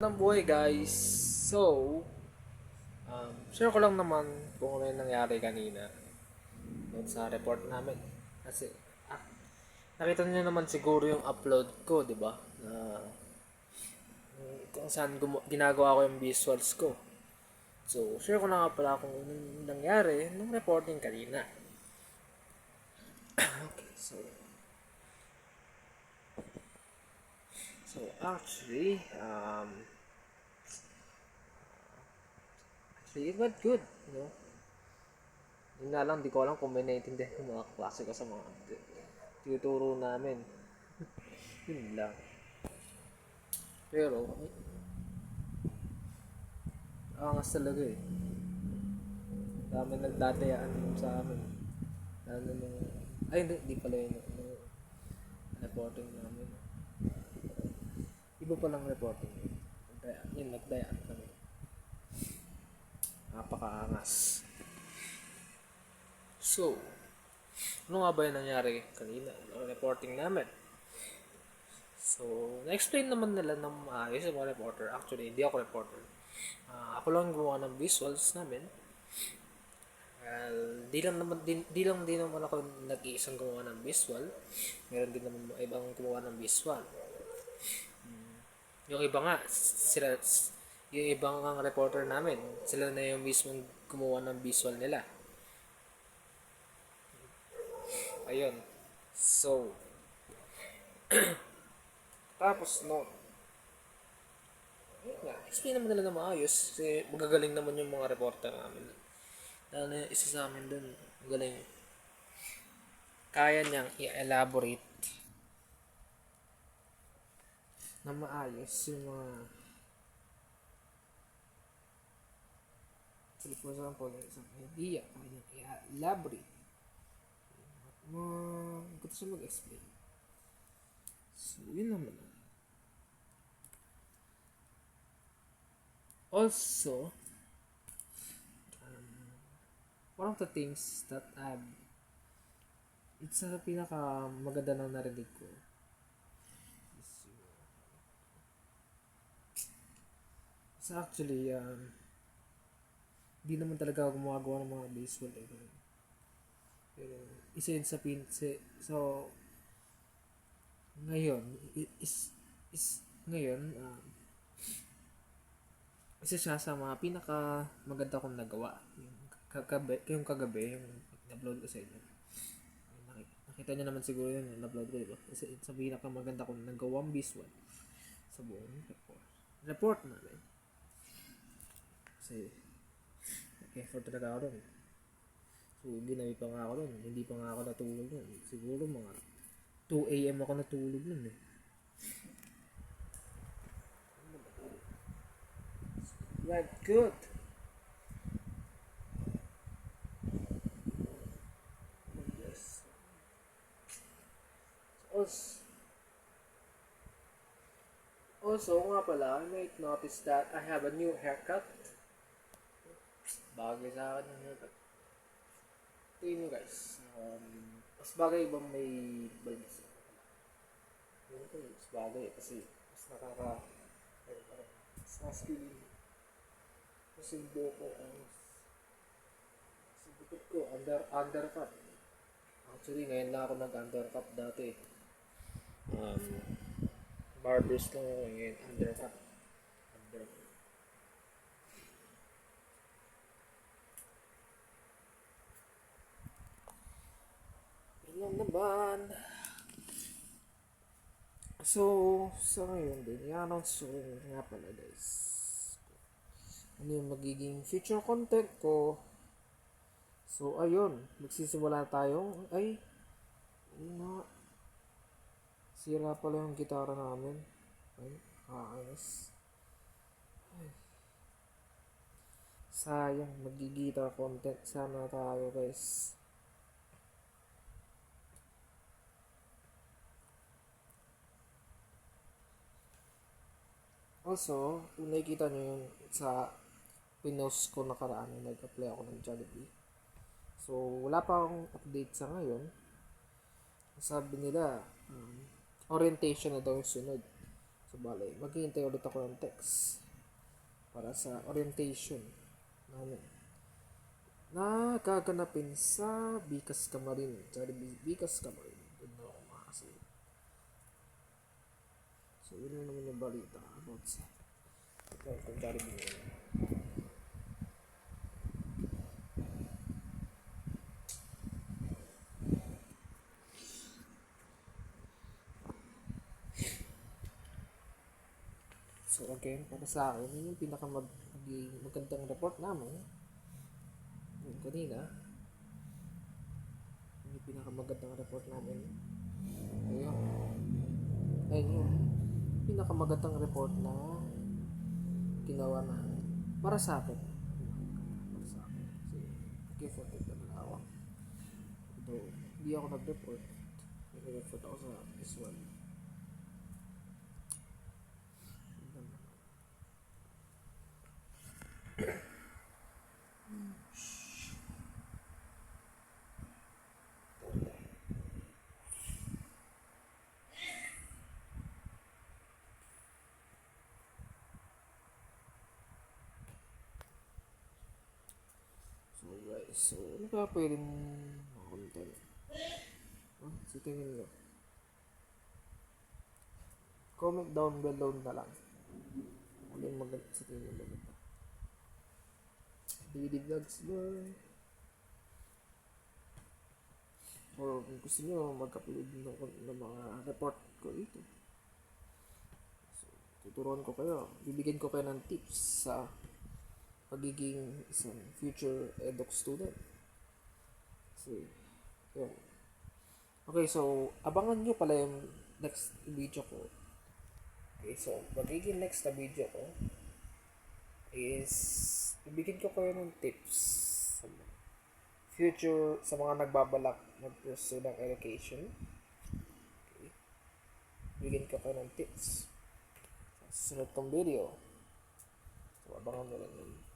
ng buhay guys. So, um, share ko lang naman kung ano yung nangyari kanina doon sa report namin. Kasi, ah, nakita niyo naman siguro yung upload ko, di ba? Na kung saan ginagawa ko yung visuals ko. So, share ko na nga pala kung ano yung nangyari nung reporting kanina. okay, so, So actually, um, actually it went good, you know. Yun nga lang, di ko alam kung may naiintindihan yung mga klase ko sa mga tinuturo namin. Yun lang. Pero, angas talaga eh. Dami nagdatayaan sa amin. Lalo nung, ay hindi, di pala yun. Nung reporting namin. Iba palang reporting. Nagdaya, yun, nagdayaan kami. Napakaangas. So, ano nga ba yung nangyari kanina? Reporting namin. So, na-explain naman nila ng maayos yung mga reporter. Actually, hindi ako reporter. Ah, ako lang gumawa ng visuals namin. Well, di lang naman di, di lang din naman ako nag-iisang gumawa ng visual. Meron din naman ibang gumawa ng visual. Yung iba nga, sila, yung ibang ang reporter namin, sila na yung mismo gumawa ng visual nila. Ayun. So, tapos no, nga, explain naman nila na maayos kasi magagaling naman yung mga reporter namin. Lalo yung isa sa amin dun, magaling. Kaya niyang i-elaborate na maayos yung mga So, for example, isang idea, kaya niyang i-elaborate. Mga, gusto siya mag-explain. So, yun naman. Also, um, one of the things that I've it's sa pinaka maganda na narinig ko is yung- So actually, um, di naman talaga ako gumagawa ng mga visual eh. Pero, isa yun sa pin, so, ngayon, is, is, ngayon, um, isa siya sa mga pinaka maganda kong nagawa. Yung kagabi, yung kagabi, yung upload ko sa inyo. Nakita, niyo naman siguro yun, yung upload ko, di ba? Isa sa pinaka maganda kong nagawang visual sa buong report. Report namin. Kasi, effort talaga ako doon. So, ginawi pa nga ako doon. Hindi pa nga ako natulog doon. Siguro mga 2 a.m. ako natulog doon eh. Right, good. Yes. Also, also nga pala, I might notice that I have a new haircut. Bagay sa akin yung haircut. Tingnan nyo guys. Um, mas bagay bang may balbas? Yun ko, mas bagay kasi mas nakaka... Mas masculine. Kasi yung buhok ko, ang sa bukod ko, under, undercut. Actually, ngayon lang ako nag-undercut dati. Um, barbers lang ako ngayon. Undercut. Yun lang naman. So, sa ngayon din, i-announce ko rin nga pala guys. Ano yung magiging future content ko. So, ayun. Magsisimula tayong, ay, na. Sira pala yung gitara namin. Ay. Ay. Sayang, magigita content sana tayo guys. Also, kung nakikita nyo yung sa pinost ko nakaraan yung nag-apply ako ng Jollibee. So, wala pa akong update sa ngayon. Sabi nila, um, orientation na daw yung sunod. So, bale, maghihintay ulit ako ng text para sa orientation namin na gaganapin sa Bicas Camarin. Sorry, Bi- Bicas Camarin. Doon na ako makasunod. So, yun lang naman yung balita about sa ito, kung Jollibee ngayon. So again, para sa akin, yun yung pinaka mag, magandang report namin. Yung kanina, yun yung pinaka magandang report namin. Ayun. Yun. Pinaka magandang report na ginawa na para sa akin. Para sa akin. Kasi, nag-effort na ako. Though, hindi ako nag-report. Nag-report ako sa visual. So ano kaya pwedeng mga content? Ah, so tingin nyo. Comment down below na lang. Ano yung maganda sa tingin nyo maganda? DVD vlogs ba? Or kung gusto nyo mag-upload ng, ng mga report ko dito. So, tuturuan ko kayo. Bibigyan ko kayo ng tips sa pagiging isang future eduk student. So, yun. Okay, so, abangan nyo pala yung next video ko. Okay, so, magiging next na video ko is, bibigyan ko kayo ng tips sa future, sa mga nagbabalak mag-pursue ng education. Okay. Bibigyan ko kayo ng tips sa susunod kong video. So, abangan nyo lang yun.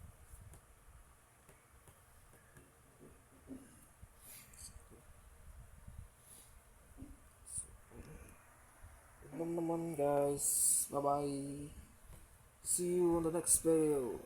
Guys. Bye bye. See you on the next video.